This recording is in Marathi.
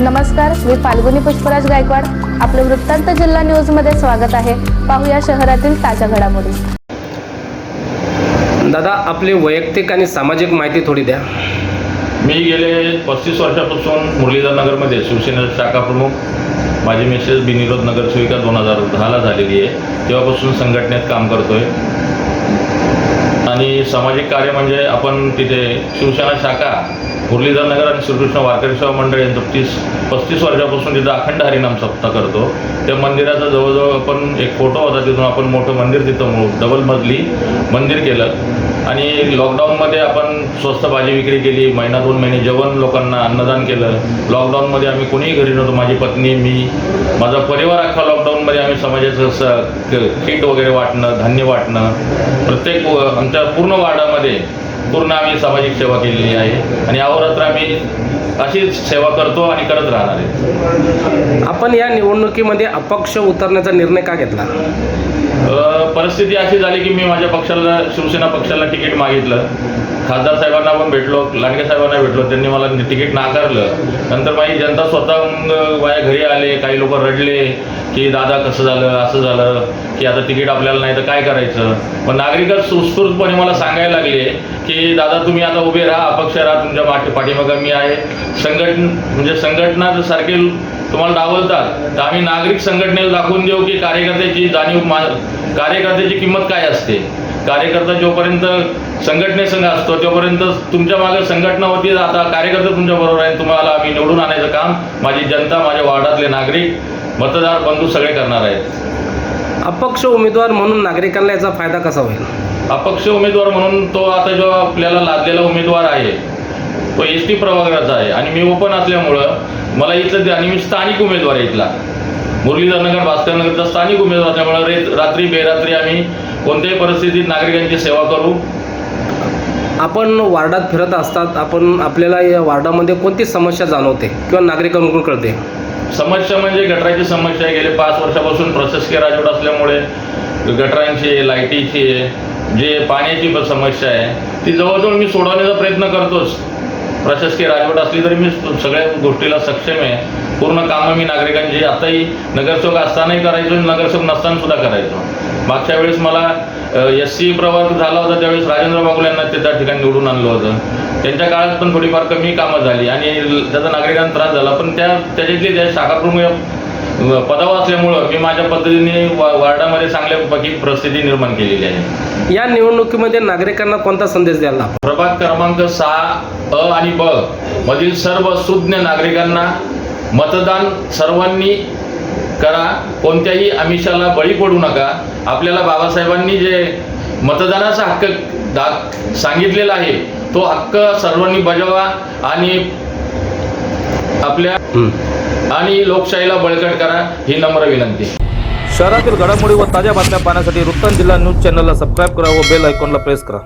नमस्कार मी फाल्गुनी पुष्पराज गायकवाड. आपलं वृत्तांत जिल्हा न्यूजमध्ये स्वागत आहे. पाहूया शहरातील ताज्या घडामोडी. दादा आपली वैयक्तिक आणि सामाजिक माहिती थोडी द्या. मी गेले पस्तीस वर्षापासून मुरलीधर नगरमध्ये शिवसेनेचा शाखा प्रमुख. माझी मिसेस बिनिरोध नगरसेविका दोन हजार दहाला झालेली आहे. तेव्हापासून संघटनेत काम करतोय. आणि सामाजिक कार्य म्हणजे आपण तिथे शिवसेना शाखा मुरलीधर नगर आणि श्रीकृष्ण वारकरी सेवा मंडळ यांचं तीस पस्तीस वर्षापासून तिथं अखंड हरिनाम सप्ताह करतो. त्या मंदिराचा जवळजवळ आपण एक फोटो होता तिथून आपण मोठं मंदिर तिथं डबल मजली मंदिर केलं. आणि लॉकडाऊनमध्ये आपण स्वस्त भाजी विक्री केली महिना दोन महिने जेवण लोकांना अन्नदान केलं. लॉकडाऊनमध्ये आम्ही कोणीही घरी नव्हतो माझी पत्नी मी माझा परिवार अख्खा लॉकडाऊनमध्ये आम्ही समाजाचं स किट वगैरे वाटणं धान्य वाटणं प्रत्येक आमच्या पूर्ण वार्डामध्ये पूर्ण आम्ही सामाजिक सेवा केलेली आहे. आणि अहोरात्र आम्ही अशीच सेवा करतो आणि करत राहणार आहे. आपण या निवडणुकीमध्ये अपक्ष उतरण्याचा निर्णय का घेतला? परिस्थिती अशी झाली की मी माझ्या पक्षाला शिवसेना पक्षाला तिकीट मागितलं. खासदार साहेबांना पण भेटलो लांडगे साहेबांना भेटलो त्यांनी मला तिकीट नाकारलं. नंतर माझी जनता स्वतः माझ्या घरी आले काही लोक रडले की दादा कसं झालं असं झालं की आता तिकीट आपल्याला नाही तर काय करायचं? पण नागरिकच उत्स्फूर्तपणे मला सांगायला लागले की दादा तुम्ही आता उभे राहा अपक्ष राहा तुमच्या पाठी पाठीमागा मी आहे. संघटन म्हणजे संघटना सारखे तुम्हाला डावलतात तर आम्ही नागरिक संघटनेला दाखवून देऊ की कार्यकर्त्याची जाणीव मा कार्यकर्त्याची किंमत काय असते? कार्यकर्ता जोपर्यंत संघटनेसंघ असतो तोपर्यंत तुमच्या मागे संघटना होती आता कार्यकर्ते तुमच्या बरोबर आहे तुम्हाला आम्ही निवडून आणायचं काम माझी जनता माझ्या वार्डातले नागरिक मतदार बंधू सगळे करणार आहेत. अपक्ष उमेदवार म्हणून नागरिकांना याचा फायदा कसा होईल? अपक्ष उमेदवार म्हणून तो आता जो आपल्याला लादलेला उमेदवार आहे तो एस टी प्रभागाचा आहे. आणि मी ओपन असल्यामुळं मला इथलं आणि मी स्थानिक उमेदवार आहे इथला. मुरलीधरनगर भास्करनगरचा स्थानिक उमेदवार असल्यामुळं रे रात्री बेरात्री आम्ही कोणत्याही परिस्थितीत नागरिकांची सेवा करू. आपण वार्डात फिरत असतात आपण आपल्याला या वार्डामध्ये कोणती समस्या जाणवते किंवा नागरिकांकडून कळते समस्या म्हणजे गटराची समस्या आहे. गेले पाच वर्षापासून प्रशासकीय राजवट असल्यामुळे गटरांची लाईटीची जे पाण्याची समस्या आहे ती जवळजवळ मी सोडवण्याचा प्रयत्न करतोच. प्रशासकीय राजवट असली तरी मी सगळ्या गोष्टीला सक्षम आहे. पूर्ण कामं मी नागरिकांची आताही नगरसेवक असतानाही करायचो आणि नगरसेवक नसताना सुद्धा करायचो. मागच्या वेळेस मला एस सी प्रवर्ग झाला होता त्यावेळेस राजेंद्र बागुल यांना ते त्या ठिकाणी निवडून आणलं होतं. त्यांच्या काळात पण थोडीफार कमी कामं झाली आणि त्याचा नागरिकांना त्रास झाला. पण त्या त्याच्यातली त्या शाखाप्रमुख पदावर असल्यामुळं मी माझ्या पद्धतीने वार्डामध्ये चांगल्यापैकी परिस्थिती निर्माण केलेली आहे. या निवडणुकीमध्ये नागरिकांना कोणता संदेश द्यायला प्रभाग क्रमांक सहा अ आणि ब मधील सर्व सुज्ञ नागरिकांना मतदान सर्वांनी करा. कोणत्याही आमिषाला बळी पडू नका. आपल्याला बाबासाहेबांनी जे मतदानाचा हक्क दा सांगितलेला आहे तो हक्क सर्वांनी बजावा आणि आपल्या. आणि लोकशाहीला बळकट करा ही नम्र विनंती. शहरातील घडामोडी व ताज्या बातम्या पाहण्यासाठी वृत्तांत जिल्हा न्यूज चॅनलला सबस्क्राईब करा व बेल आयकॉनला प्रेस करा.